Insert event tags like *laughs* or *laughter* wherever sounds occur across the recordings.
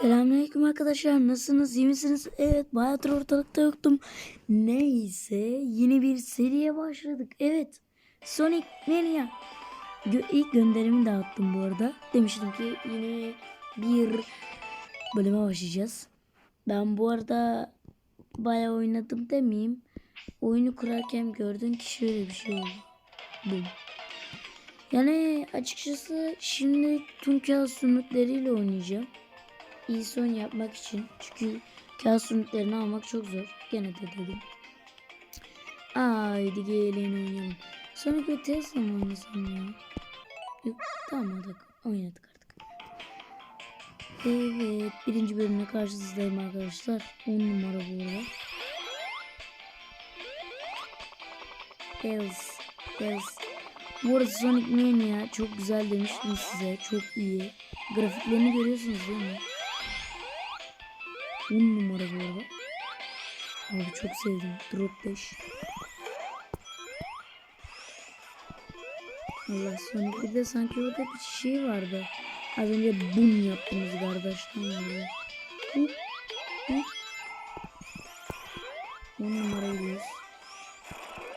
Selamünaleyküm arkadaşlar. Nasılsınız? İyi misiniz? Evet, bayağıdır ortalıkta yoktum. Neyse, yeni bir seriye başladık. Evet, Sonic Mania. Gö ilk gönderimi dağıttım bu arada. Demiştim ki yeni bir bölüme başlayacağız. Ben bu arada bayağı oynadım demeyeyim. Oyunu kurarken gördüm ki şöyle bir şey oldu. Bu. Yani açıkçası şimdi tüm kağıt sümükleriyle oynayacağım iyi son yapmak için. Çünkü kağıt sümüklerini almak çok zor. Gene de dedim. Haydi gelin oynayalım. Sonra bir Tesla mı oynasam ya? Yok tamam oynadık. Artık. Evet birinci bölümle karşınızdayım arkadaşlar. 10 numara bu arada. Bells. Bells. Bu arada Sonic Mania çok güzel demiştim size. Çok iyi. Grafiklerini görüyorsunuz değil mi? 10 numara bu arada. Abi çok sevdim. Drop 5. Allah Sonic bir de sanki orada bir şey vardı. Az önce bum yaptınız kardeşim. Böyle. Hı, hı. 10 numara gidiyoruz.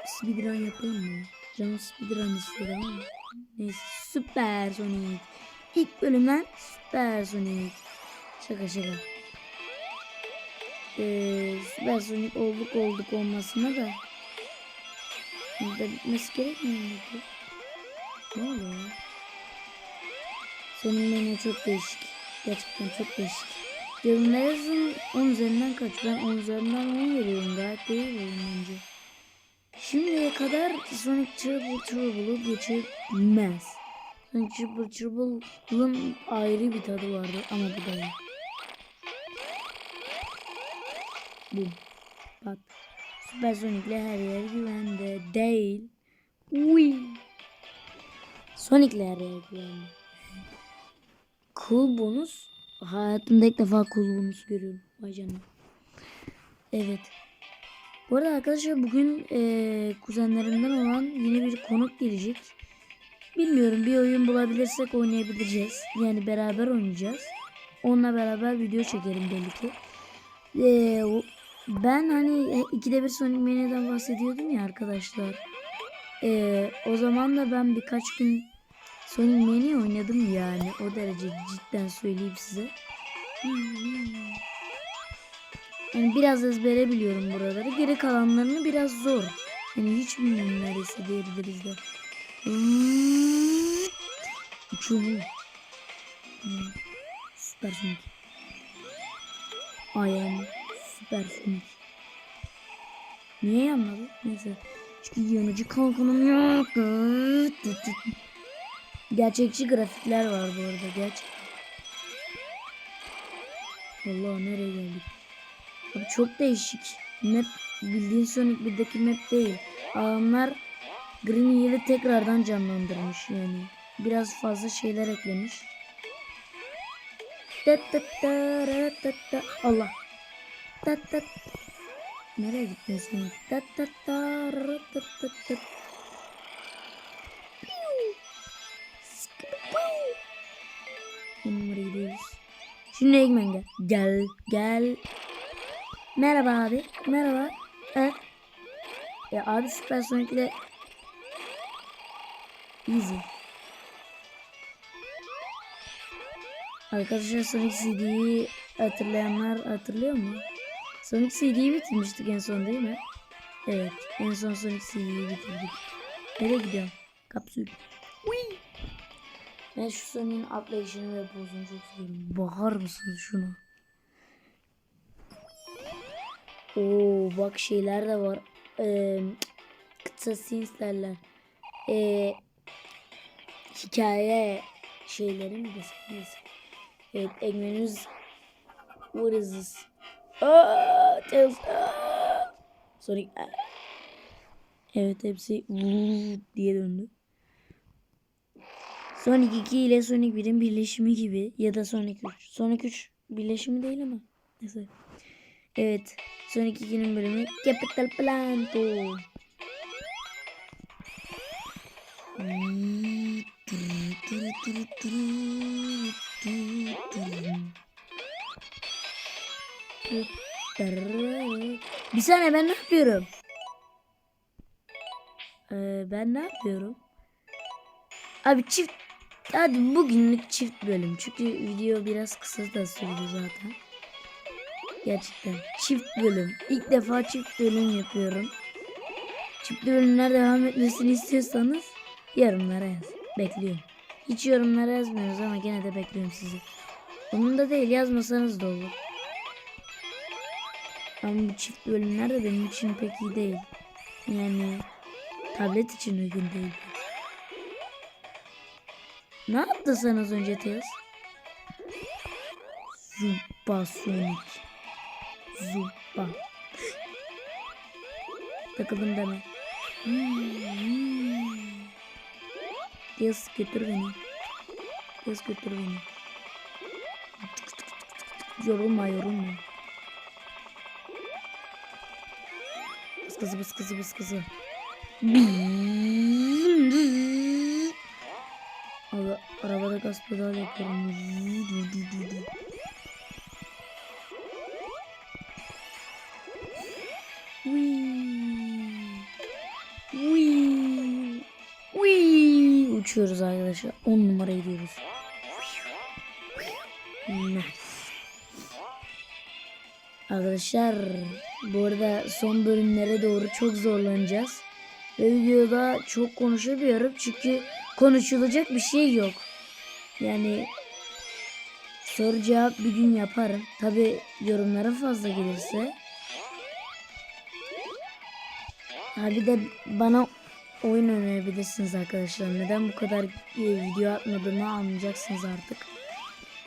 Speedrun yapayım mı? Canım speedrun istedi ama. Neyse süper Sonic. İlk bölümden süper Sonic. Şaka şaka. Ee, süper Sonic olduk olduk olmasına da. Burada bitmesi gerekmiyor muydu? Ne oluyor? Senin menü çok değişik. Gerçekten çok değişik. Yorumlar yazın 10 üzerinden kaç? Ben 10 üzerinden 10 veriyorum. Gayet değil oyun bence. Şimdiye kadar Sonic Triple Trouble'u geçirmez. Sonic Triple Trouble'ın ayrı bir tadı vardı ama bu da iyi. Bum. Bak. Süper Sonic'le her yer güvende değil. Uy. Sonic'le her yer güvende. Cool bonus. Hayatımda ilk defa cool bonus görüyorum. Vay canına. Evet. Bu arada arkadaşlar bugün eee, kuzenlerimden olan yeni bir konuk gelecek. Bilmiyorum bir oyun bulabilirsek oynayabileceğiz. Yani beraber oynayacağız. Onunla beraber video çekerim belli ki. Ben hani e, ikide bir Sonic Mania'dan bahsediyordum ya arkadaşlar. Eee, o zaman da ben birkaç gün Sonic Mania oynadım yani. O derece cidden söyleyeyim size. Yani biraz ezbere biliyorum buraları. Geri kalanlarını biraz zor. Yani hiç bilmiyorum neredeyse diyebiliriz de. Uçumu. Hmm. Süper Sonic. Ayağım. Süper Sonic. Niye yanmadı? Neyse. Çünkü yanıcı kalkanım yok. Gerçekçi grafikler var bu arada. Gerçek. Allah nereye geldik? Abi çok değişik. Map bildiğin Sonic 1'deki map değil. Adamlar Green Hill'i tekrardan canlandırmış yani. Biraz fazla şeyler eklemiş. Allah. Tat tat. Nereye gittin sen? Tat tat tat tat tat. On numara gidiyoruz. Şimdi Eggman gel. Gel gel. Merhaba abi. Merhaba. E? Ya abi Süper Sonic'le Easy. Arkadaşlar Sonic CD'yi hatırlayanlar hatırlıyor mu? Sonic CD'yi bitirmiştik en son değil mi? Evet. En son Sonic CD'yi bitirdik. Nereye gidiyorum? Kapsül. Whee! Ben şu Sonic'in atlayışını ve pozunu çok seviyorum. Bakar mısınız şuna? Oo bak şeyler de var. Ee, kısa scenes derler. Ee, hikaye şeyleri mi desem neyse. Evet Eggman'imiz What is this? Aa, Tails. Aa! Sonic. Aa. Evet hepsi diye döndü. Sonic 2 ile Sonic 1'in birleşimi gibi ya da Sonic 3. Sonic 3 birleşimi değil ama. Neyse. Evet. Sonic 2'nin bölümü Capital Planto. Bir saniye ben ne yapıyorum? Ee, ben ne yapıyorum? Abi çift hadi bugünlük çift bölüm. Çünkü video biraz kısa da sürdü zaten. Gerçekten çift bölüm. İlk defa çift bölüm yapıyorum. Çift bölümler devam etmesini istiyorsanız yorumlara yaz. Bekliyorum. Hiç yorumlara yazmıyoruz ama gene de bekliyorum sizi. Umurumda değil yazmasanız da olur. Ama bu çift bölümler de benim için pek iyi değil. Yani tablet için uygun değil. Ne yaptın sen az önce Tez? Zubba Sonic. Zubba. Takıldım deme. Hmm. Tez götür beni. Tez götür beni. Yorulma yorulma. Kızı bıs kızı bıs kızı. Ara, arabada gaz pedal yapıyorum. Arkadaşlar bu arada son bölümlere doğru çok zorlanacağız. Ve videoda çok konuşamıyorum çünkü konuşulacak bir şey yok. Yani soru cevap bir gün yaparım. Tabi yorumlara fazla gelirse. Ha bir de bana oyun önerebilirsiniz arkadaşlar. Neden bu kadar e, video atmadığımı anlayacaksınız artık.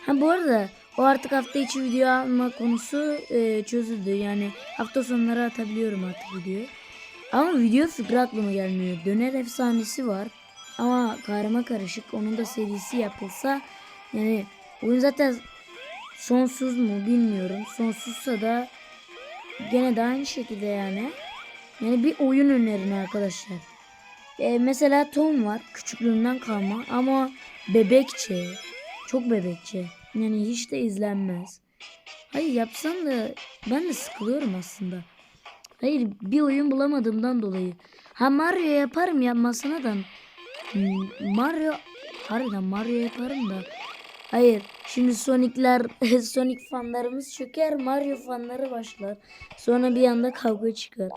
Ha bu arada o artık hafta içi video alma konusu e, çözüldü. Yani hafta sonları atabiliyorum artık videoyu. Ama video fikri aklıma gelmiyor. Döner efsanesi var. Ama karma karışık. Onun da serisi yapılsa yani oyun zaten sonsuz mu bilmiyorum. Sonsuzsa da gene de aynı şekilde yani. Yani bir oyun önerin arkadaşlar. E, mesela Tom var. Küçüklüğünden kalma ama bebekçe. Çok bebekçe. Yani hiç de izlenmez. Hayır yapsam da ben de sıkılıyorum aslında. Hayır bir oyun bulamadığımdan dolayı. Ha Mario yaparım yapmasına da. Hmm, Mario harbiden Mario yaparım da. Hayır şimdi Sonic'ler *laughs* Sonic fanlarımız çöker Mario fanları başlar. Sonra bir anda kavga çıkar.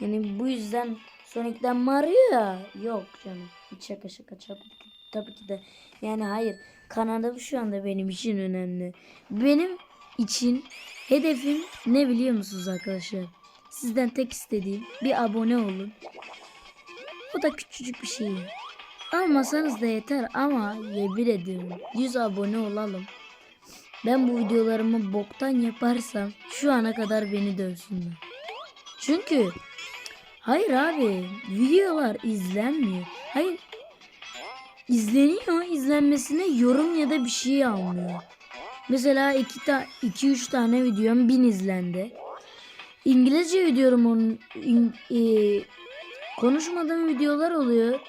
Yani bu yüzden Sonic'ten Mario ya. Yok canım. Şaka şaka şaka. Tabii ki de. Yani hayır. Kanada şu anda benim için önemli. Benim için hedefim ne biliyor musunuz arkadaşlar? Sizden tek istediğim bir abone olun. O da küçücük bir şey. Almasanız da yeter ama yemin ediyorum 100 abone olalım. Ben bu videolarımı boktan yaparsam şu ana kadar beni dövsünler. Çünkü hayır abi videolar izlenmiyor. Hayır izleniyor izlenmesine yorum ya da bir şey almıyor. Mesela 2 ta 2 3 tane videom 1000 izlendi. İngilizce videolarım onun in, e, konuşmadığım videolar oluyor.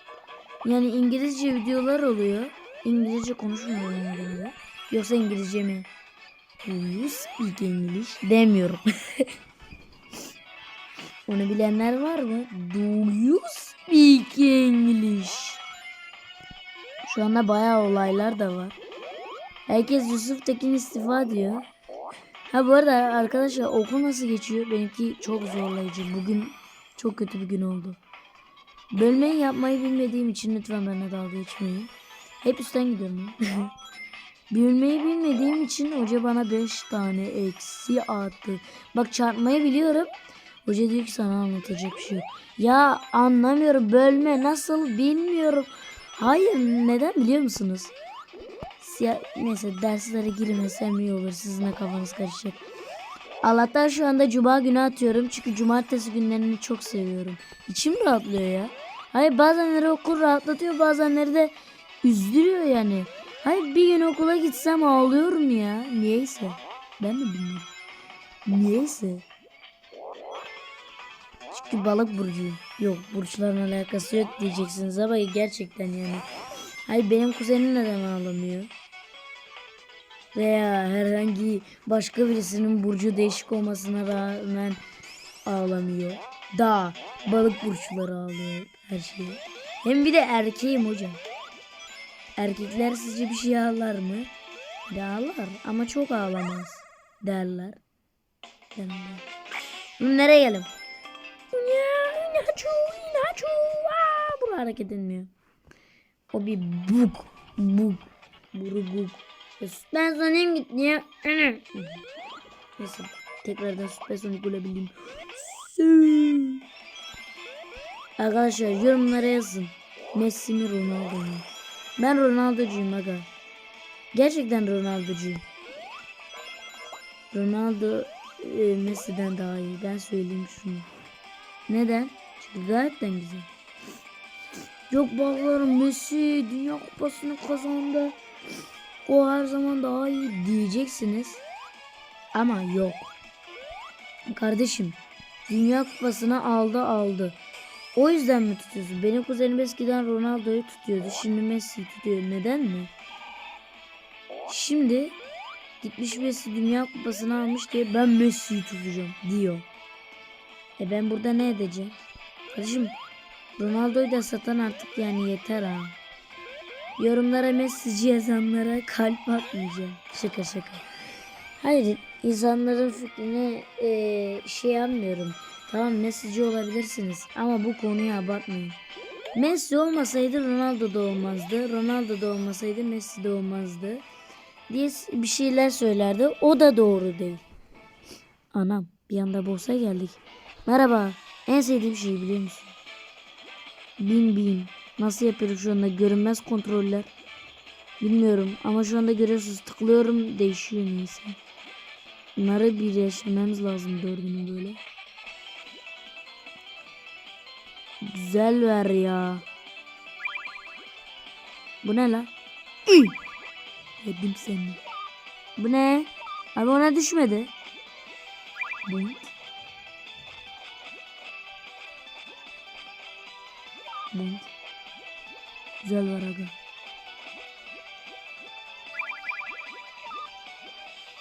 Yani İngilizce videolar oluyor. İngilizce konuşmuyorum genelde. Yoksa İngilizce mi? Do you speak English? Demiyorum. *laughs* Onu bilenler var mı? Do you speak English? Şu anda bayağı olaylar da var. Herkes Yusuf Tekin istifa diyor. Ha bu arada arkadaşlar okul nasıl geçiyor? Benimki çok zorlayıcı. Bugün çok kötü bir gün oldu. Bölmeyi yapmayı bilmediğim için lütfen benimle dalga geçmeyin. Hep üstten gidiyorum. *laughs* Bölmeyi bilmediğim için hoca bana 5 tane eksi attı. Bak çarpmayı biliyorum. Hoca diyor ki sana anlatacak bir şey yok. Ya anlamıyorum bölme nasıl bilmiyorum. Hayır neden biliyor musunuz? Ya, neyse derslere girmesem iyi olur. Sizin de kafanız karışacak. Allah'tan şu anda cuma günü atıyorum. Çünkü cumartesi günlerini çok seviyorum. İçim rahatlıyor ya. Hayır bazenleri okul rahatlatıyor. Bazenleri de üzdürüyor yani. Hayır bir gün okula gitsem ağlıyorum ya. Niyeyse. Ben de bilmiyorum. Niyeyse. Çünkü balık burcuyum. Yok burçların alakası yok diyeceksiniz ama gerçekten yani. Hayır benim kuzenim neden ağlamıyor? veya herhangi başka birisinin burcu değişik olmasına rağmen ağlamıyor. Da balık burçları ağlıyor her şeyi. Hem bir de erkeğim hocam. Erkekler sizce bir şey ağlar mı? De ağlar ama çok ağlamaz derler. derler. Nereye geldim? Nacho, Nacho. Aa, bu hareket etmiyor. O bir bug. Bug. Burugug. Ben sanayım gitti ya. Neyse. Tekrardan Süper Sonic olabildim. Arkadaşlar yorumlara yazın. Messi mi Ronaldo mu? Ben Ronaldo'cuyum aga. Gerçekten Ronaldo'cuyum. Ronaldo e, Messi'den daha iyi. Ben söyleyeyim şunu. Neden? De güzel. Yok bağlarım Messi Dünya Kupası'nı kazandı. O her zaman daha iyi diyeceksiniz. Ama yok. Kardeşim Dünya Kupası'nı aldı aldı. O yüzden mi tutuyorsun? Benim kuzenim eskiden Ronaldo'yu tutuyordu. Şimdi Messi'yi tutuyor. Neden mi? Şimdi gitmiş Messi Dünya Kupası'nı almış diye ben Messi'yi tutacağım diyor. E ben burada ne edeceğim? Kardeşim Ronaldo'yu da satan artık yani yeter ha. Yorumlara Messi'ci yazanlara kalp atmayacağım. Şaka şaka. Hayır insanların fikrini eee, şey yapmıyorum. Tamam Messi'ci olabilirsiniz ama bu konuyu abartmayın. Messi olmasaydı Ronaldo da olmazdı. Ronaldo da olmasaydı Messi de olmazdı. Diye bir şeyler söylerdi. O da doğru değil. Anam bir anda boss'a geldik. Merhaba. En sevdiğim şeyi biliyor musun? Bin bin. Nasıl yapıyorum şu anda görünmez kontroller. Bilmiyorum ama şu anda görüyorsunuz tıklıyorum değişiyor neyse. Bunları bir yaşamamız lazım dördünü böyle. Güzel ver ya. Bu ne la? Üy! Yedim seni. Bu ne? Abi ona düşmedi. Bu. Bu. Güzel var aga.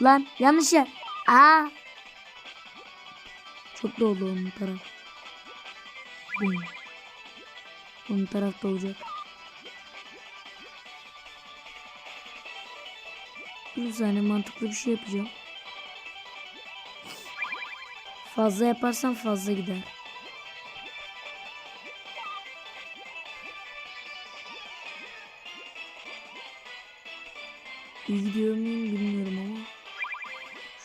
Lan yanlış yer. Aa. Çok doldu onun taraf. Bu. Onun tarafta olacak. Bir saniye mantıklı bir şey yapacağım. Fazla yaparsam fazla gider. İyi gidiyor muyum bilmiyorum ama.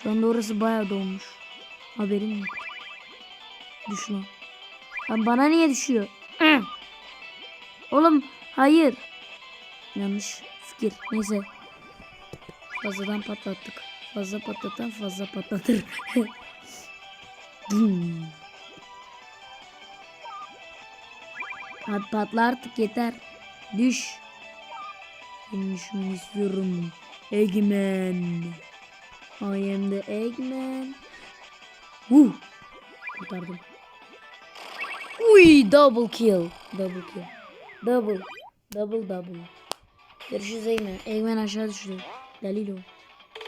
Şu anda orası bayağı dolmuş. Haberim yok. Düşme. Lan bana niye düşüyor? Oğlum hayır. Yanlış fikir. Neyse. Fazladan patlattık. Fazla patlatan fazla patlatır. *laughs* Hadi patla artık yeter. Düş. Ben şunu istiyorum. Eggman. I am the Eggman. Woo. Kurtardım. Uy double kill. Double kill. Double. Double double. Görüşürüz Eggman. Eggman aşağı düştü. Dalilo.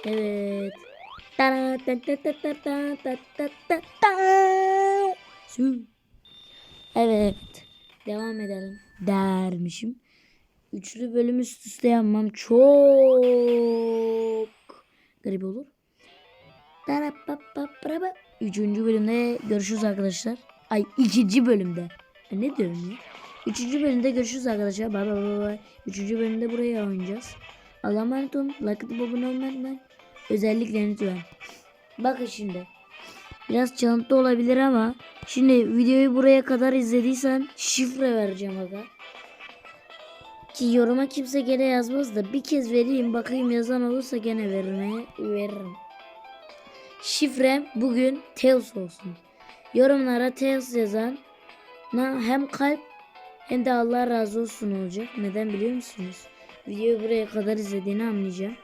Evet. Ta ta ta ta ta ta ta ta ta ta. Evet. Devam edelim. Dermişim. Üçlü bölüm üst üste yapmam çok garip olur. Üçüncü bölümde görüşürüz arkadaşlar. Ay ikinci bölümde. Ya ne diyorum ya? Üçüncü bölümde görüşürüz arkadaşlar. Bay bay bay bay. Üçüncü bölümde buraya oynayacağız. Allah'a emanet olun. Like atıp abone olmayı unutmayın. Özellikle lütfen. Bakın şimdi. Biraz çalıntı olabilir ama şimdi videoyu buraya kadar izlediysen şifre vereceğim aga. Ki yoruma kimse gene yazmaz da bir kez vereyim bakayım yazan olursa gene vermeye veririm. Şifrem bugün Tails olsun. Yorumlara Tails yazan hem kalp hem de Allah razı olsun olacak. Neden biliyor musunuz? Videoyu buraya kadar izlediğini anlayacağım.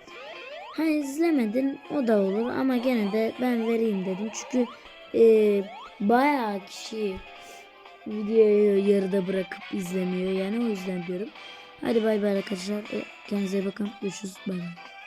Ha izlemedin o da olur ama gene de ben vereyim dedim. Çünkü e, bayağı kişi videoyu yarıda bırakıp izlemiyor yani o yüzden diyorum. Hadi bay bay arkadaşlar. E, kendinize bakın. Görüşürüz. Bay bay.